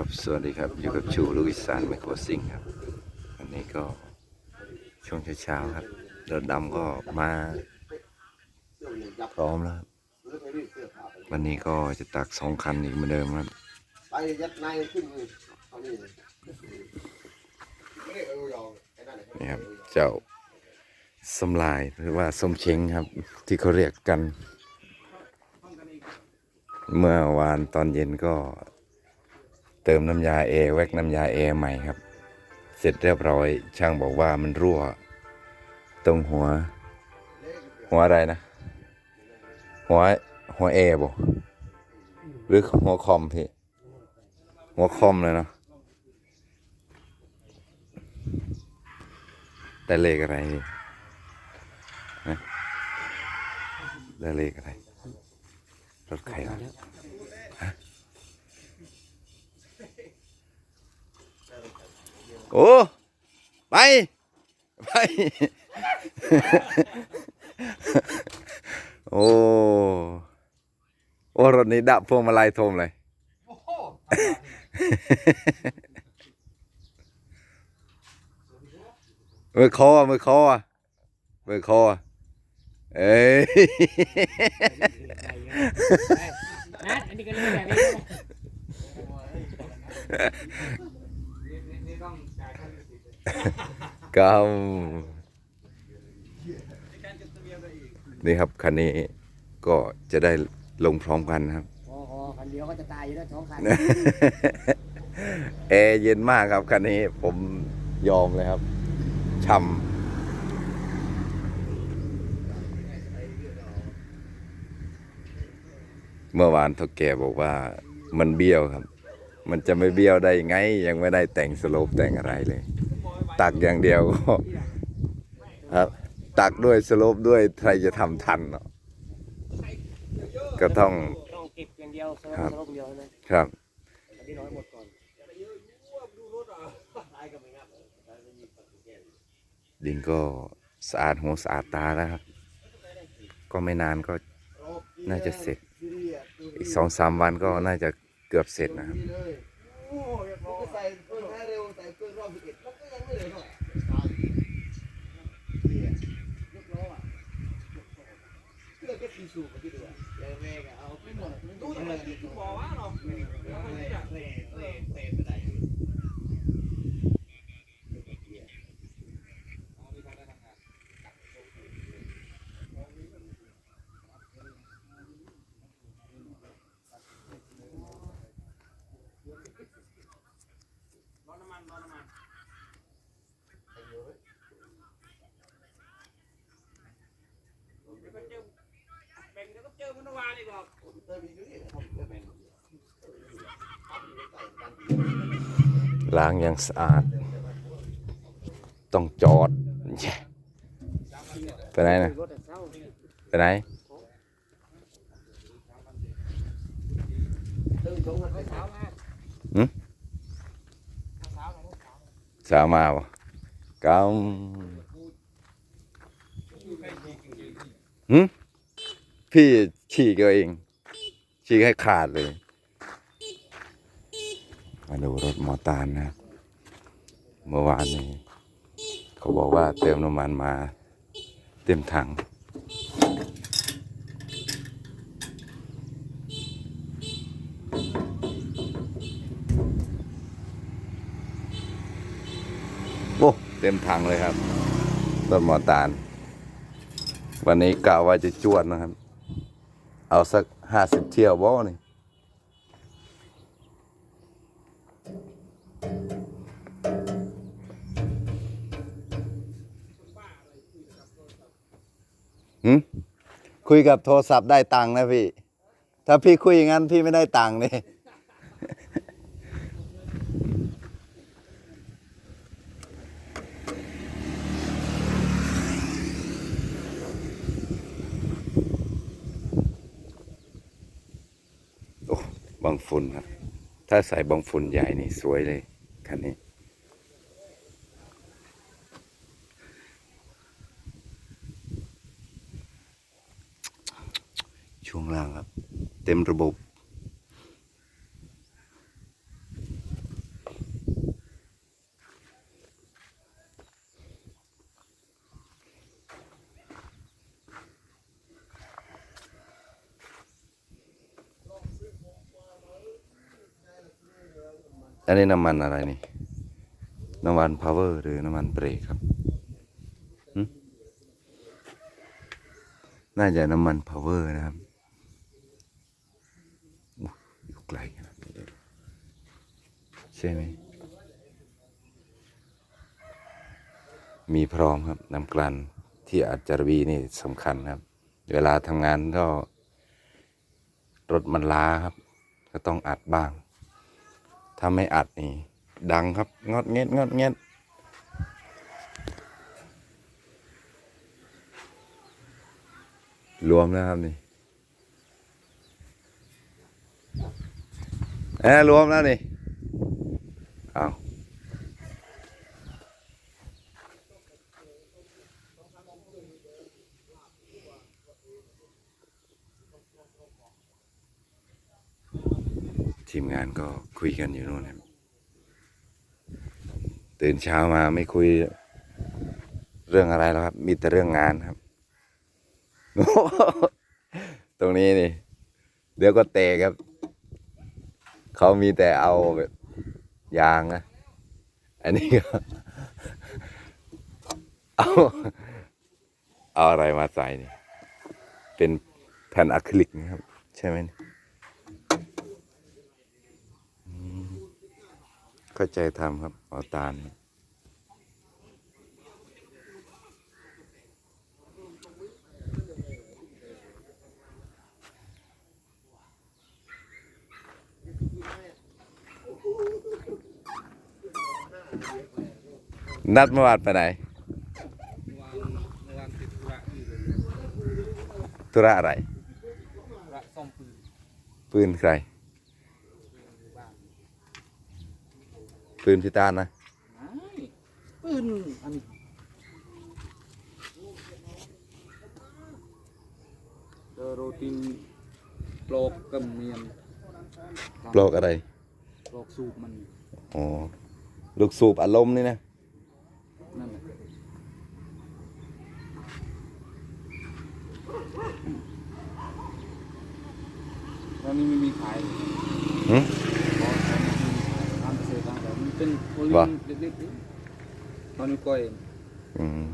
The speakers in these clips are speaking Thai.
ครับสวัสดีครับอยู่กับชูลูกอีสานไมโครซิงครับวันนี้ก็ช่วงเช้าๆครับเดินดำก็มาพร้อมแล้วครับวันนี้ก็จะตักสองคันอีกเหมือนเดิมครับไปยัดในขึ้นมือเอานี่เลยไม่ได้เอวยองไอ้นั่นนี่ครับเจ้าสมลายหรือว่าสมเชงครับ ที่เขาเรียกกัน เมื่อวานตอนเย็นก็ เติมน้ำยาเอแวกน้ำยาเอใหม่ครับ เสร็จเรียบร้อยช่างบอกว่ามันรั่ว ตรงหัว หัวอะไรนะ หัวหัวเอบ่หรือหัวคอมพี่ หัวคอมเลยเนาะได้เลขอะไรพี่ฮะได้เลขอะไรรถใครวะ โอ้ไปไปโอ้โอ้รถนี้ดับพวงมาลัยโทมเลยมือคอมือคอมือคอเอ้ยนัดอันนี้ ก็เรื่องแบบนี้กำนี่ครับคันนี้ก็จะได้ลงพร้อมกันนะครับโอ้โหคันเดียวก็จะตายอยู่แล้วสองคันแอร์เย็นมากครับคันนี้ผมยอมเลยครับช่ำเมื่อวานเท่าแก่บอกว่ามันเบี้ยวครับ มันจะไม่เบี้ยวได้ไง ยังไม่ได้แต่งสโลปแต่งอะไรเลย ตักอย่างเดียวก็ครับตักด้วยสโลปด้วยใครจะทำทันเนาะก็ต้องต้องเก็บอย่างเดียวสลครับบสลบเดียวนะครับอันนี้น้อยหมดก่อนดินก็สะอาดหูสะอาดตาแล้วครับ ก็ไม่นานก็น่าจะเสร็จ อีกสองสามวันก็น่าจะเกือบเสร็จนะครับ นี่เลยโอ้ยมันก็ใส่เพิ่งให้เร็วใส่เพิ่งรอบสิบเอ็ดมันก็ยังไม่เร็วเท่าไหร่เนี่ยยกล้ออะเครื่องก็สี่สูบมาที่ดู อะแล้ว ล้างอย่างสะอาด ต้องจอดแย่ไปไหนนะรถแต่เศร้าไปไหนตึงตรงกันไปเช้ามาหืมเช้ามาเช้าสาวมาบ่กำหืม พี่ฉีกเอาเอง ฉีกให้ขาดเลย มาดูรถมอตานนะเมื่อวานนี้ เขาบอกว่าเติมน้ำมันมา เต็มถังโอ้เต็มถังเลยครับ ต้นหมอตาล วันนี้กะว่าจะจวดนะครับ เอาสักห้าสิบเที่ยวบ่นี่หืมคุยกับโทรศัพท์ได้ตังค์นะพี่ ถ้าพี่คุยอย่างนั้นพี่ไม่ได้ตังค์นี่ บังฝุ่นครับ ถ้าใส่บังฝุ่นใหญ่นี่สวยเลยคันนี้ ช่วงล่างครับ เต็มระบบ อันนี้น้ำมันอะไรนี่ น้ำมันพาวเวอร์หรือน้ำมันเบรกครับ น่าจะน้ำมันพาวเวอร์นะครับอยู่ไกลนาดนี้เลยใช่ไหม มีพร้อมครับน้ำกลั่นที่อาจารบีนี่สำคัญครับ เวลาทำงานก็รถมันล้าครับ ก็ต้องอัดบ้าง ถ้าไม่อัดนี่ ดังครับงอดเงียดงอดเงียดรวมแล้วครับนี่แอ้รวมแล้วนี่ เอา ทีมงานก็คุยกันอยู่นู่นครับตื่นเช้ามาไม่คุยเรื่องอะไรแล้วครับ มีแต่เรื่องงานครับ ตรงนี้นี่ เดี๋ยวก็เตะครับ เขามีแต่เอาแบบยางนะ อันนี้ก็เอาเอาอะไรมาใส่นี่ เป็นแผ่นอะคริลิกนะครับ ใช่ไหมนี่อืม เข้าใจทำครับเอาตาลนัดเมื่อวานไปไหนเมื่อวานเมื่อวานติดธุระอยู่เลยธุระอะไรธุระซ่อมปืนปืนใคร อยู่บ้าน ปืนพิตานนะไม่ปืนอันนี้เจอโรตินโปลกกำเนียนโปลกอะไรโปลกสูบมันอ๋อลูกสูบอารมณ์นี่นะนั่นแหละตอนนี้ไม่มีขายเลยหึ เป็นโอลิว่ะมเล็กๆนี่ตอนนี้ก้อยอืม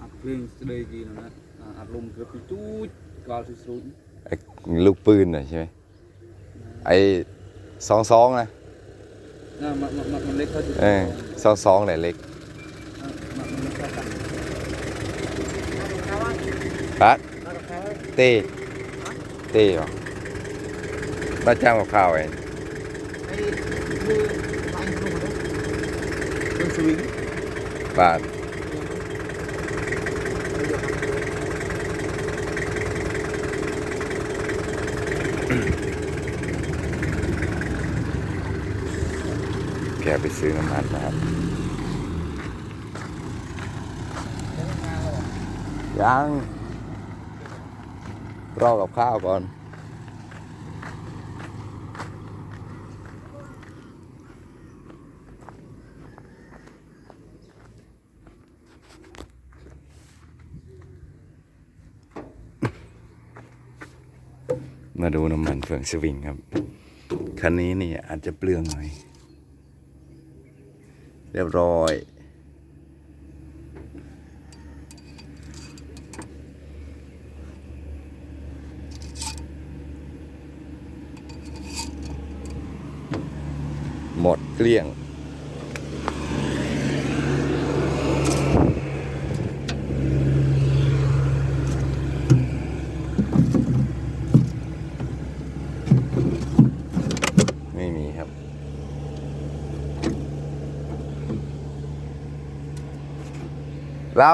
อัดเพลงสเตย์กีนะนะอ่าอัดลมเกือบไปจูดกาวสุดไอ้ลูกปืนน่ะใช่ไหมไอ้สองสองนะๆน่ามันมันมันเล็กเท่าจุดเออสองสองแหละเล็กมันมันเล็กเท่ากันปัดเต้เต้เหรอบ้านจ้างกับข้าวเองไอ้มือไม้กลุ่มนะเป็นสวิง บานแกไปซื้อน้ำมันนะครับยังรอกับข้าวก่อน มาดูน้ำมันเฟืองสวิงครับ คันนี้นี่อาจจะเปลืองหน่อย เรียบร้อยหมดเกลี้ยง ไม่มีครับ เรา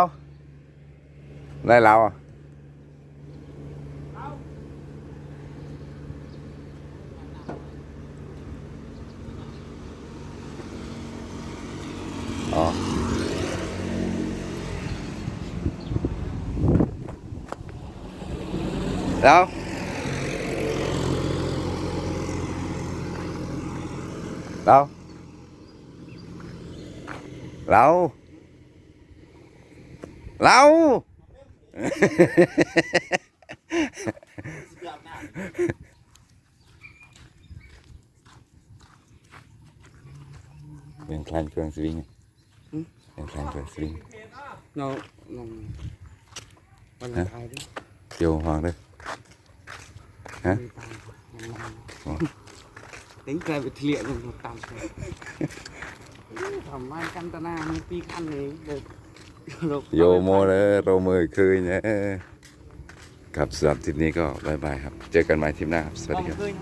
ได้เราอะอ๋อแล้ว เราเราเราคลานเครื่องสวิงแอนคลานเครื่องสวิง nó nó vẫn Hả? là ai đấy เกี่ยวหางเลย Hả? Đi tàn, nhanh nhanh. Ủa? tính cây bị thiện rồi một tầm thầm ai căn ta na mới pi khăn này được Rồi โยโมเลยโรมือคืนเนี่ยครับสำหรับทริปนี้ก็บายบายครับ เจอกันใหม่ทริปหน้าครับ สวัสดี Vâng, ครับ khơi.